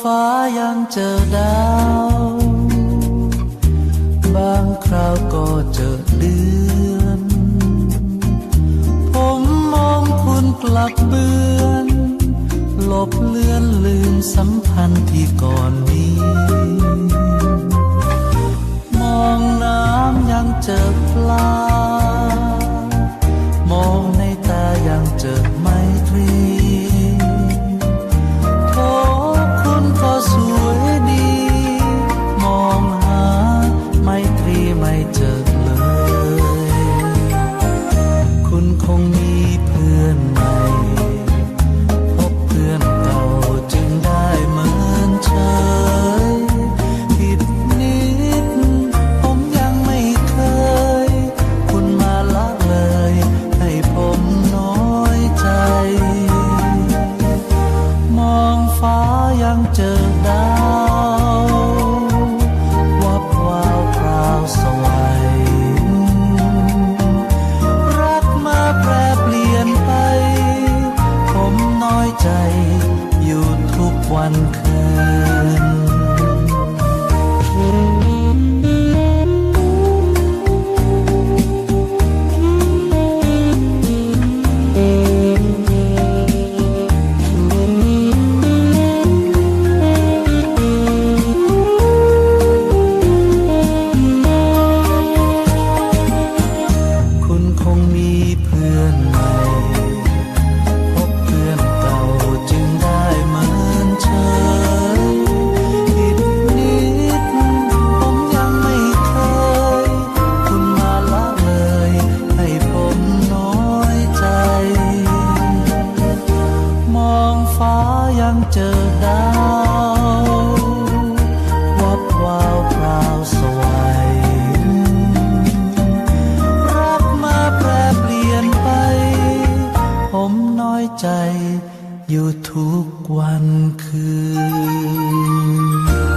ฟ้ายังเจอดาว บางคราวก็เจอเดือน ผมมองคุณกลับเบือนหลบเลือนลืมสัมพันธ์ที่ก่อนมีมองน้ำยังเจอปลา มองในตายังเจอมต งมีเพื่อนใหม่พบเพื่อนเก่าจึงได้เหมือนเฉยผิดนิด ผมยังไม่เคย คุณมาละเลย ให้ผมน้อยใจ มองฟ้ายังเจอดาว อยใจอยู่ทุกวันคืน องฟ้ายังเจอดาววับวาวพราวสวัยรักมาแปรเปลี่ยนไป ผมน้อยใจอยู่ทุกวันคืน